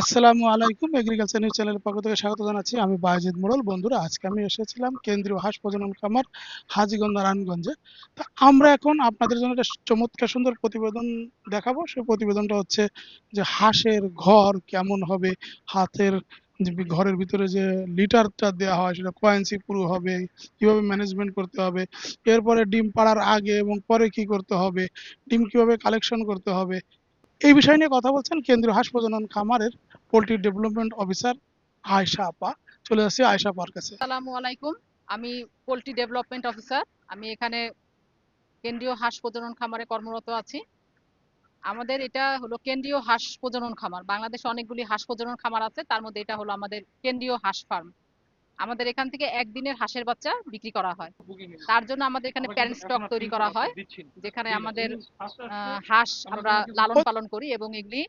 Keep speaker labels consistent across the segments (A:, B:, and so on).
A: আসসালামু আলাইকুম agriculture news চ্যানেলের পক্ষ থেকে স্বাগত জানাচ্ছি। আমি বায়েজিদ মোড়ল। বন্ধুরা, আজকে আমি এসেছিলাম কেন্দ্রীয় হাঁস প্রজনন খামার হাজিগঞ্জ নারায়ণগঞ্জে তা আমরা এখন আপনাদের জন্য একটা চমৎকার সুন্দর প্রতিবেদন দেখাবো। সেই প্রতিবেদনটা হচ্ছে যে হাঁসের ঘর কেমন হবে, হাতের ঘরের ভিতরে যে লিটারটা দেওয়া হয় সেটা কয়েন্সি পুরো হবে, কীভাবে ম্যানেজমেন্ট করতে হবে, এরপরে ডিম পাড়ার আগে এবং পরে কি করতে হবে, ডিম কীভাবে কালেকশন করতে হবে এই বিষয় নিয়ে কথা বলছেন কেন্দ্রীয় হাঁস প্রজনন খামারের পোল্ট্রি ডেভেলপমেন্ট অফিসার আয়শা আপা। চলে আসছি আয়শা আপার কাছে।
B: আসসালামু আলাইকুম। আমি পোলট্রি ডেভেলপমেন্ট অফিসার। আমি এখানে কেন্দ্রীয় হাঁস প্রজনন খামারে কর্মরত আছি। আমাদের এটা হলো কেন্দ্রীয় হাঁস প্রজনন খামার। বাংলাদেশে অনেকগুলি হাঁস প্রজনন খামার আছে। তার মধ্যে এটা হলো আমাদের কেন্দ্রীয় হাঁস ফার্ম আমাদের এখান থেকে একদিনের হাঁসের বাচ্চা বিক্রি করা হয়। তার জন্য আমাদের এখানে প্যারেন্ট স্টক তৈরি করা হয় যেখানে আমাদের হাঁস আমরা লালন পালন করি এবং এগুলি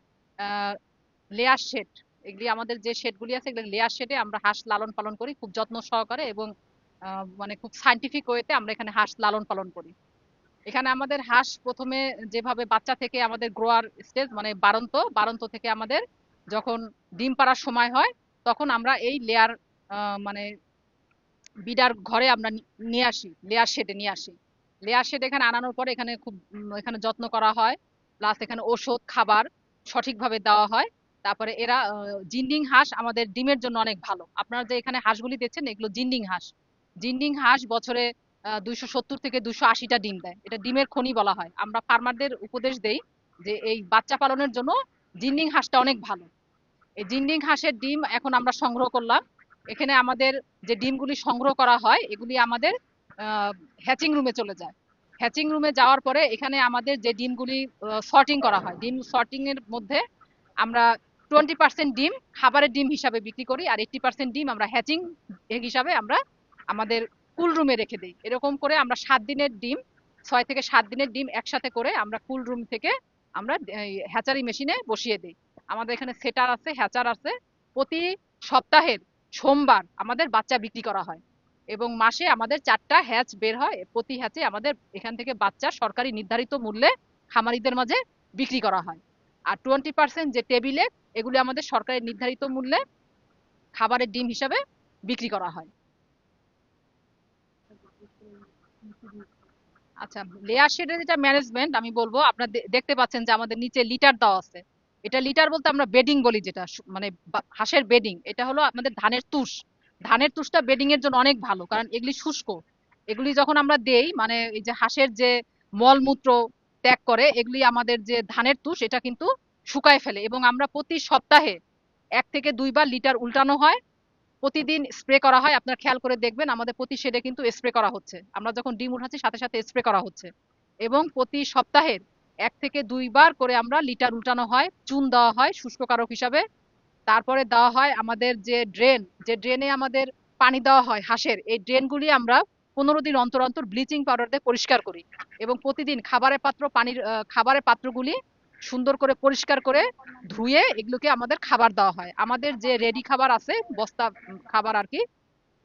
B: লেয়ার শেড এগুলি আমাদের যে শেডগুলি আছে এগুলি লেয়ার শেডে আমরা হাঁস লালন পালন করি খুব যত্ন সহকারে এবং মানে খুব সাইন্টিফিক ওয়েতে আমরা এখানে হাঁস লালন পালন করি। এখানে আমাদের হাঁস প্রথমে যেভাবে বাচ্চা থেকে আমাদের গ্রোয়ার স্টেজ মানে বারন্ত বারন্ত থেকে আমাদের যখন ডিম পাড়ার সময় হয় তখন আমরা এই লেয়ার মানে বিডার ঘরে আমরা নিয়ে আসি লেয়ার শেডে নিয়ে আসি। লেয়ার শেড এখানে আনানোর পরে এখানে খুব এখানে যত্ন করা হয়। প্লাস এখানে ওষুধ খাবার সঠিকভাবে দেওয়া হয়। তারপরে এরা জিন্ডিং হাঁস আমাদের ডিমের জন্য অনেক ভালো। আপনারা যে এখানে হাঁসগুলি দেখছেন, এগুলো জিন্ডিং হাঁস। জিন্ডিং হাঁস বছরে দুইশো সত্তর থেকে দুইশো আশিটা ডিম দেয়। এটা ডিমের খনি বলা হয়। আমরা ফার্মারদের উপদেশ দেই যে এই বাচ্চা পালনের জন্য জিন্ডিং হাঁসটা অনেক ভালো। এই জিন্ডিং হাঁসের ডিম এখন আমরা সংগ্রহ করলাম। এখানে আমাদের যে ডিমগুলি সংগ্রহ করা হয়, এগুলি আমাদের হ্যাচিং রুমে চলে যায়। হ্যাচিং রুমে যাওয়ার পরে এখানে আমাদের যে ডিমগুলি সর্টিং করা হয়, ডিম সর্টিং এর মধ্যে আমরা টোয়েন্টি পার্সেন্ট ডিম খাবারের ডিম হিসাবে বিক্রি করি আর এইটটি পার্সেন্ট ডিম আমরা হ্যাচিং এগ হিসাবে আমরা আমাদের কুল রুমে রেখে দিই। এরকম করে আমরা সাত দিনের ডিম, ছয় থেকে সাত দিনের ডিম একসাথে করে আমরা কুল রুম থেকে আমরা হ্যাচারি মেশিনে বসিয়ে দিই। আমাদের এখানে সেটার আছে হ্যাচার আছে। প্রতি সপ্তাহের সোমবার আমাদের বাচ্চা বিক্রি করা হয় এবং মাসে আমাদের চারটা হ্যাচ বের হয়। প্রতি হ্যাচে আমাদের এখান থেকে বাচ্চা সরকারি নির্ধারিত মূল্যে খামারিদের মাঝে বিক্রি করা হয়। আর টোয়েন্টি পার্সেন্ট যে টেবিলে এগুলি আমাদের সরকারের নির্ধারিত মূল্যে খাবারের ডিম হিসাবে বিক্রি করা হয়। আচ্ছা লেয়ার শেডের যেটা ম্যানেজমেন্ট আমি বলব, আপনারা দেখতে পাচ্ছেন যে আমাদের নিচে লিটার দেওয়া আছে। এটা লিটার বলতে আমরা বেডিং বলি যেটা মানে হাঁসের বেডিং। এটা হলো আমাদের ধানের তুষ। ধানের তুষটা বেডিং এর জন্য অনেক ভালো, কারণ এগুলি শুষ্ক। এগুলি যখন আমরা দেই মানে এই যে হাঁসের যে মলমূত্র ত্যাগ করে, এগুলি আমাদের যে ধানের তুষ, এটা কিন্তু শুকায় ফেলে। এবং আমরা প্রতি সপ্তাহে এক থেকে দুইবার লিটার উল্টানো হয়। প্রতিদিন স্প্রে করা হয়। আপনার খেয়াল করে দেখবেন, আমাদের প্রতি শেডে কিন্তু স্প্রে করা হচ্ছে। আমরা যখন ডিম উঠাচ্ছি, সাথে সাথে স্প্রে করা হচ্ছে। এবং প্রতি সপ্তাহের এক থেকে দুইবার করে আমরা লিটার উল্টানো হয়, চুন দেওয়া হয় শুষ্ককারক হিসাবে। তারপরে দেওয়া হয় আমাদের যে ড্রেন, যে ড্রেনে আমাদের পানি দেওয়া হয় হাঁসের, এই ড্রেনগুলি আমরা পনেরো দিন অন্তর অন্তর ব্লিচিং পাউডার দিয়ে পরিষ্কার করি এবং প্রতিদিন খাবারের পাত্র, পানির খাবারের পাত্রগুলি সুন্দর করে পরিষ্কার করে ধুয়ে এগুলোকে আমাদের খাবার দেওয়া হয়। আমাদের যে রেডি খাবার আছে, বস্তা খাবার আর কি,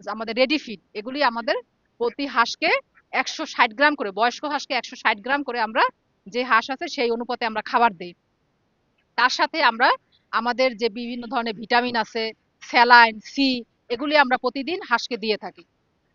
B: আমাদের রেডি ফিড এগুলি আমাদের প্রতি হাঁসকে একশো ষাট গ্রাম করে, বয়স্ক হাঁসকে একশো ষাট গ্রাম করে আমরা যে হাঁস আছে সেই অনুপাতে আমরা খাবার দিই। তার সাথে আমরা আমাদের যে বিভিন্ন ধরনের ভিটামিন আছে, স্যালাইন, সি, এগুলি আমরা প্রতিদিন হাঁসকে দিয়ে থাকি।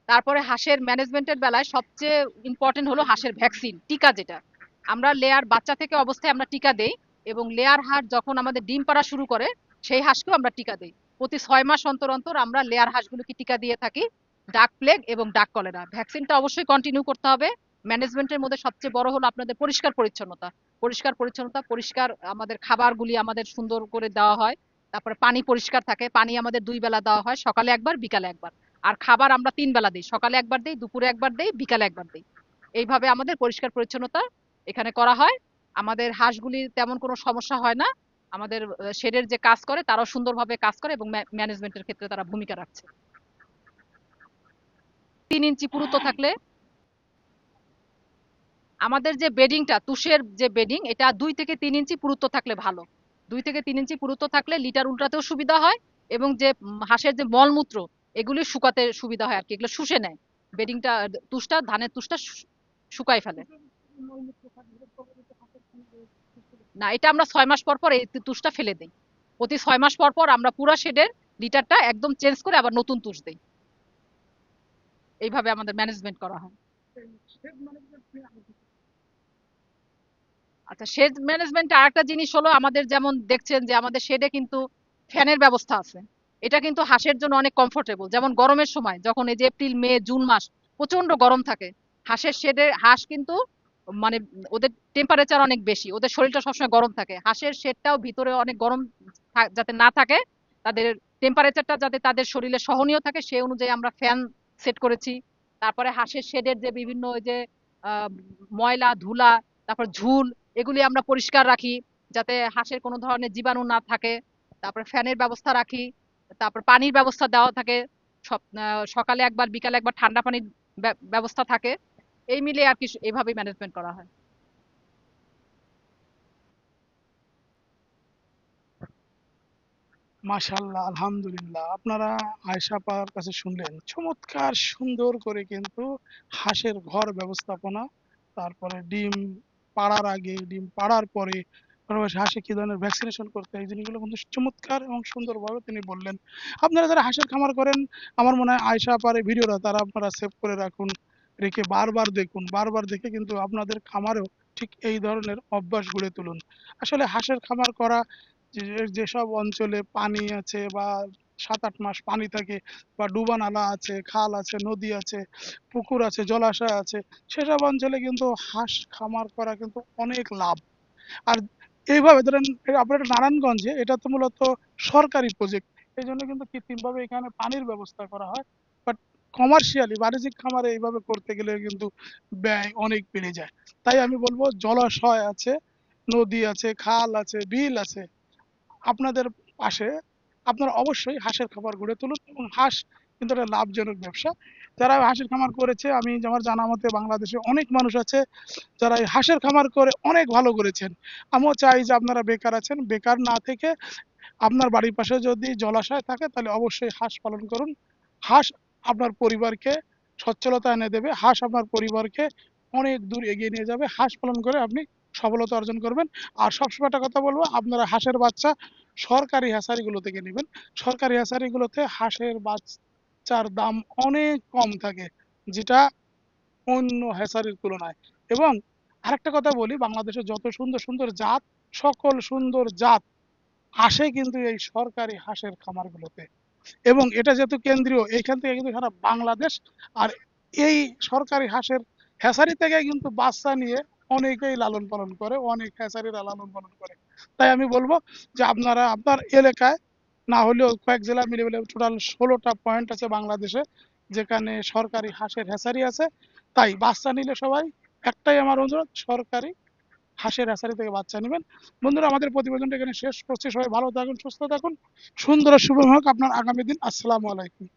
B: তারপরে হাঁসের ম্যানেজমেন্টের বেলায় সবচেয়ে ইম্পর্টেন্ট হলো হাঁসের ভ্যাকসিন, টিকা যেটা। আমরা লেয়ার বাচ্চা থেকে অবস্থায় আমরা টিকা দেই এবং লেয়ার হাঁস যখন আমাদের ডিম পাড়া শুরু করে, সেই হাঁসকেও আমরা টিকা দেই। প্রতি ছয় মাস অন্তর অন্তর আমরা লেয়ার হাঁসগুলোকে টিকা দিয়ে থাকি ডাক প্লেগ এবং ডাক কলেরা ভ্যাকসিনটা অবশ্যই কন্টিনিউ করতে হবে। ম্যানেজমেন্টের মধ্যে সবচেয়ে বড় হলো আপনাদের পরিষ্কার পরিচ্ছন্নতা। পরিষ্কার পরিচ্ছন্নতা, পরিষ্কার আমাদের খাবারগুলি আমাদের সুন্দর করে দেওয়া হয়। তারপরে পানি পরিষ্কার থাকে, পানি আমাদের দুই বেলা দেওয়া হয়, সকালে একবার, বিকালে একবার। আর খাবার আমরা তিন বেলা দিই, সকালে একবার দিই, দুপুরে একবার দিই, বিকালে একবার দিই। এইভাবে আমাদের পরিষ্কার পরিচ্ছন্নতা এখানে করা হয়। আমাদের হাঁসগুলির তেমন কোনো সমস্যা হয় না। আমাদের শেডের যে কাজ করে, তারাও সুন্দরভাবে কাজ করে এবং ম্যানেজমেন্টের ক্ষেত্রে তারা ভূমিকা রাখছে। তিন ইঞ্চি পুরুত্ব থাকলে আমাদের যে বেডিংটা তুষের যে বেডিং এটা দুই থেকে তিন ইঞ্চি পুরুত্ব থাকলে ভালো। দুই থেকে তিন ইঞ্চি পুরুত্ব থাকলে লিটার উল্টাতেও সুবিধা হয় এবং যে হাঁসের যে মলমূত্র, এগুলি শুকাতে সুবিধা হয় আর কি এগুলো শুষে নেয়। বেডিংটা তুষটা, ধানের তুষটা শুকায় ফেলে। না, এটা আমরা ছয় মাস পর পর এই তুষটা ফেলে দিই। প্রতি ছয় মাস পর পর আমরা পুরা শেডের লিটারটা একদম চেঞ্জ করে আবার নতুন তুষ দিই। এইভাবে আমাদের ম্যানেজমেন্ট করা হয়। আচ্ছা শেড ম্যানেজমেন্ট আরেকটা জিনিস হলো আমাদের যেমন দেখছেন যে আমাদের শেডে কিন্তু ফ্যানের ব্যবস্থা আছে। এটা কিন্তু হাঁসের জন্য অনেক কমফোর্টেবল যেমন গরমের সময় যখন এই যে এপ্রিল, মে, জুন মাস প্রচণ্ড গরম থাকে, হাঁসের শেডে হাঁস কিন্তু মানে ওদের টেম্পারেচার অনেক বেশি, ওদের শরীরটা সবসময় গরম থাকে। হাঁসের শেডটাও ভিতরে অনেক গরম যাতে না থাকে, তাদের টেম্পারেচারটা যাতে তাদের শরীরে সহনীয় থাকে, সেই অনুযায়ী আমরা ফ্যান সেট করেছি। তারপরে হাঁসের শেডের যে বিভিন্ন ওই যে ময়লা, ধুলা, তারপর ঝুল এগুলি আমরা পরিষ্কার রাখি, যাতে হাঁসের কোনো ধরনের জীবাণু না থাকে। তারপর ফ্যানের ব্যবস্থা রাখি, তারপর পানির ব্যবস্থা দেওয়া থাকে। সকালে একবার, বিকালে একবার ঠান্ডা পানির ব্যবস্থা থাকে। এই মিলে আর কি এইভাবেই ম্যানেজমেন্ট করা হয়।
A: মাশাল্লাহ আলহামদুলিল্লাহ। আপনারা আয়শা পার কাছে শুনলেন, চমৎকার সুন্দর করে কিন্তু হাঁসের ঘর ব্যবস্থাপনা, তারপরে ডিম পাড়ার আগে, ডিম পাড়ার পরে পাশাপাশি হাঁসে কি ধরনের ভ্যাকসিনেশন করতে হয়, এই জিনিসগুলো কিন্তু চমৎকার এবং সুন্দরভাবে তিনি বললেন। আপনারা যারা হাঁসের খামার করেন, আমার মনে হয় আয়শা পারে ভিডিওটা তারা আপনারা সেভ করে রাখুন, রেখে বারবার দেখুন, বারবার দেখে কিন্তু আপনাদের খামারেও ঠিক এই ধরনের অভ্যাস গড়ে তুলুন। আসলে হাঁসের খামার করা যেসব অঞ্চলে পানি আছে বা সাত আট মাস পানি থাকে বা ডুবা নালা আছে, খাল আছে, নদী আছে, পুকুর আছে, জলাশয় আছে, সেসব অঞ্চলে কিন্তু হাঁস খামার করা কিন্তু অনেক লাভ। আর এইভাবে ধরেন আপনার নারায়ণগঞ্জে, এটা তো মূলত সরকারি প্রজেক্ট এই জন্য কিন্তু কৃত্রিমভাবে এখানে পানির ব্যবস্থা করা হয়। বাট কমার্শিয়ালি বাণিজ্যিক খামারে এইভাবে করতে গেলে কিন্তু ব্যয় অনেক বেড়ে যায়। তাই আমি বলব, জলাশয় আছে, নদী আছে, খাল আছে, বিল আছে, আপনাদের পাশে আপনারা অবশ্যই হাঁসের খামার গড়ে তুলুন এবং হাঁস কিন্তু একটা লাভজনক ব্যবসা। যারা হাঁসের খামার করেছে, আমি আমার জানা মতে বাংলাদেশে অনেক মানুষ আছে যারা এই হাঁসের খামার করে অনেক ভালো করেছেন। আমিও চাই যে আপনারা বেকার আছেন, বেকার না থেকে আপনার বাড়ির পাশে যদি জলাশয় থাকে তাহলে অবশ্যই হাঁস পালন করুন। হাঁস আপনার পরিবারকে সচ্ছলতা এনে দেবে, হাঁস আপনার পরিবারকে অনেক দূর এগিয়ে নিয়ে যাবে। হাঁস পালন করে আপনি সফলতা অর্জন করবেন। আর সবসময় একটা কথা বলব, আপনারা হাঁসের বাচ্চা সরকারি হ্যাসারিগুলো থেকে নেবেন। সরকারি হ্যাসারিগুলোতে হাঁসের বাচ্চার দাম অনেক কম থাকে, যেটা অন্য হ্যাসারির তুলনায়। এবং আরেকটা কথা বলি, বাংলাদেশে যত সুন্দর সুন্দর জাত, সকল সুন্দর জাত আসে কিন্তু এই সরকারি হাঁসের খামারগুলোতে। এবং এটা যেহেতু কেন্দ্রীয়, এইখান থেকে কিন্তু সারা বাংলাদেশ, আর এই সরকারি হাঁসের হ্যাসারি থেকে কিন্তু বাচ্চা নিয়ে অনেকেই লালন পালন করে, অনেক হ্যাসারিরা লালন পালন করে। তাই আমি বলব যে আপনারা, আপনার এলাকায় না হলেও কয়েক জেলা মিলে মিলে টোটাল ষোলোটা পয়েন্ট আছে বাংলাদেশে যেখানে সরকারি হাঁসের হ্যাসারি আছে। তাই বাচ্চা নিলে সবাই, একটাই আমার অনুরোধ, সরকারি হাঁসের হ্যাসারি থেকে বাচ্চা নেবেন। বন্ধুরা, আমাদের প্রতিবেদনটা এখানে শেষ করছি। সবাই ভালো থাকুন, সুস্থ থাকুন। সুন্দর শুভ হোক। আপনার আগামী দিন। আসসালামু আলাইকুম।